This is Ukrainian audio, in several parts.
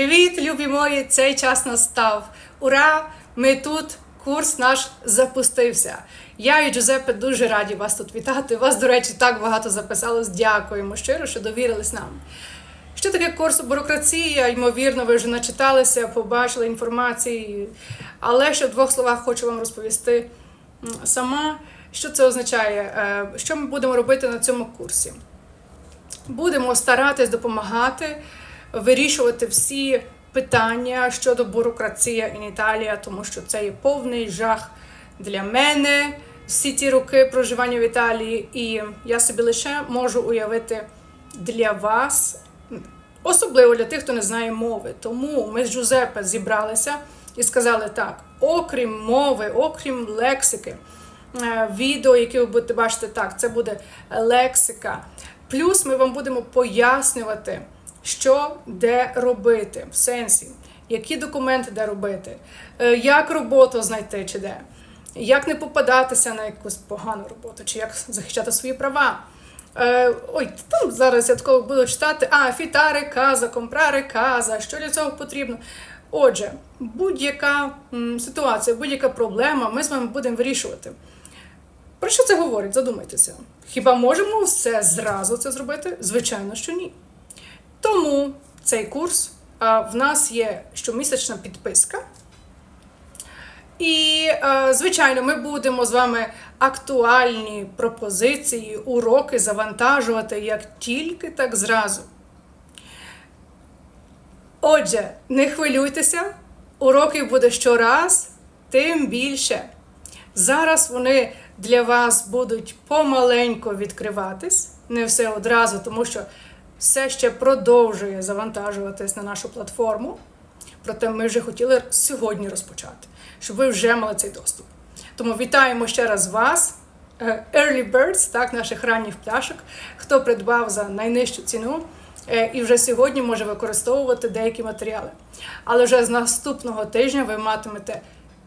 Привіт, любі мої! Цей час настав. Ура! Ми тут. Курс наш запустився. Я і Джузеппе дуже раді вас тут вітати. Вас, до речі, так багато записалось. Дякуємо щиро, що довірились нам. Що таке курс бюрократія? Ймовірно, ви вже начиталися, побачили інформації. Але ще в двох словах хочу вам розповісти сама, що це означає, е, що ми будемо робити на цьому курсі. Будемо старатись допомагати вирішувати всі питання щодо бюрократії in Італія, тому що це є повний жах для мене всі ті роки проживання в Італії, і я собі лише можу уявити для вас, особливо для тих, хто не знає мови. Тому ми з Джузеппе зібралися і сказали так: окрім мови, окрім лексики, е, відео, яке ви будете бачити, так, це буде лексика. Плюс ми вам будемо пояснювати, що де робити, в сенсі, які документи де робити, е, як роботу знайти чи де, як не попадатися на якусь погану роботу, чи як захищати свої права. Е, ой, там зараз я такого буду читати. А, фітари каза, компрари каза, що для цього потрібно. Отже, будь-яка ситуація, будь-яка проблема, ми з вами будемо вирішувати. Про що це говорить? Задумайтеся. Хіба можемо все зразу це зробити? Звичайно, що ні. Тому цей курс в нас є щомісячна підписка. І, е, звичайно, ми будемо з вами актуальні пропозиції, уроки завантажувати як тільки так зразу. Отже, не хвилюйтеся, уроків буде щораз, тим більше. Зараз вони для вас будуть помаленько відкриватись, не все одразу, тому що все ще продовжує завантажуватись на нашу платформу. Проте ми вже хотіли сьогодні розпочати, щоб ви вже мали цей доступ. Тому вітаємо ще раз вас, е, Early Birds, так, наших ранніх пташок, хто придбав за найнижчу ціну е, і вже сьогодні може використовувати деякі матеріали. Але вже з наступного тижня ви матимете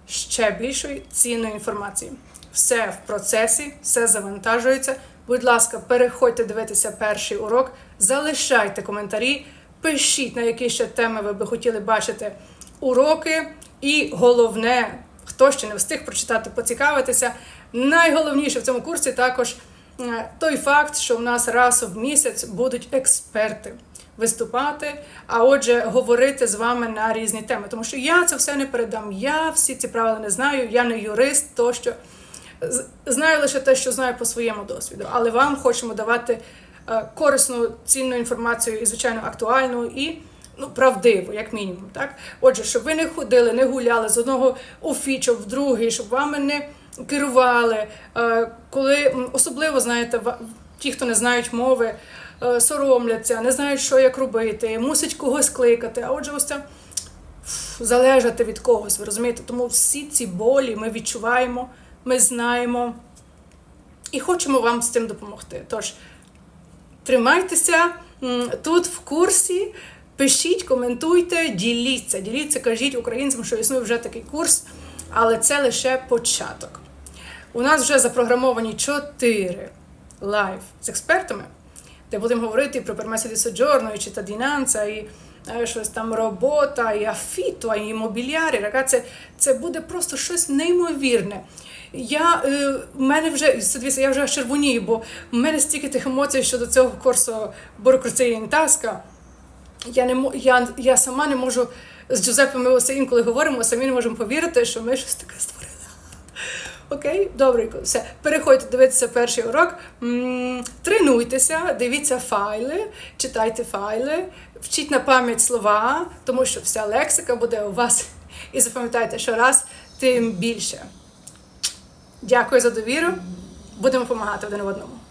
ще більшої цінної інформації. Все в процесі, все завантажується. Будь ласка, переходьте дивитися перший урок, залишайте коментарі, пишіть, на які ще теми ви би хотіли бачити уроки. І головне, хто ще не встиг прочитати, поцікавитися. Найголовніше в цьому курсі також е, той факт, що в нас раз в місяць будуть експерти виступати, а отже, говорити з вами на різні теми. Тому що я це все не передам. Я всі ці правила не знаю, я не юрист, тощо. Знаю лише те, що знаю по своєму досвіду, але вам хочемо давати корисну, цінну інформацію і, звичайно, актуальну і ну, правдиву, як мінімум. Так? Отже, щоб ви не ходили, не гуляли з одного офічу в другий, щоб вами не керували. Е, коли особливо знаєте, ті, хто не знають мови, е, соромляться, не знають, що як робити, мусять когось кликати. А отже, ось це залежати від когось, ви розумієте? Тому всі ці болі ми відчуваємо, ми знаємо і хочемо вам з цим допомогти. Тож тримайтеся тут в курсі, пишіть, коментуйте, діліться, діліться, кажіть українцям, що існує вже такий курс, але це лише початок. У нас вже запрограмовані чотири лайв з експертами, де будемо говорити про пермеса ді соджорно, і читадінанца, і е, щось там робота, і афіто, і імобілярі. Рака, це, буде просто щось неймовірне. Я е, в мене вже дивіться, я вже червонію, бо в мене стільки тих емоцій щодо цього курсу бюрократії інтаска. Я не я, я сама не можу з Джузеппе, ми оце інколи говоримо, самі не можемо повірити, що ми щось таке створили. Окей, добренько, все. Переходьте дивитися перший урок. Тренуйтеся, дивіться файли, читайте файли, вчіть на пам'ять слова, тому що вся лексика буде у вас. І запам'ятайте, що раз тим більше. Дякую за довіру. Будемо допомагати один одному.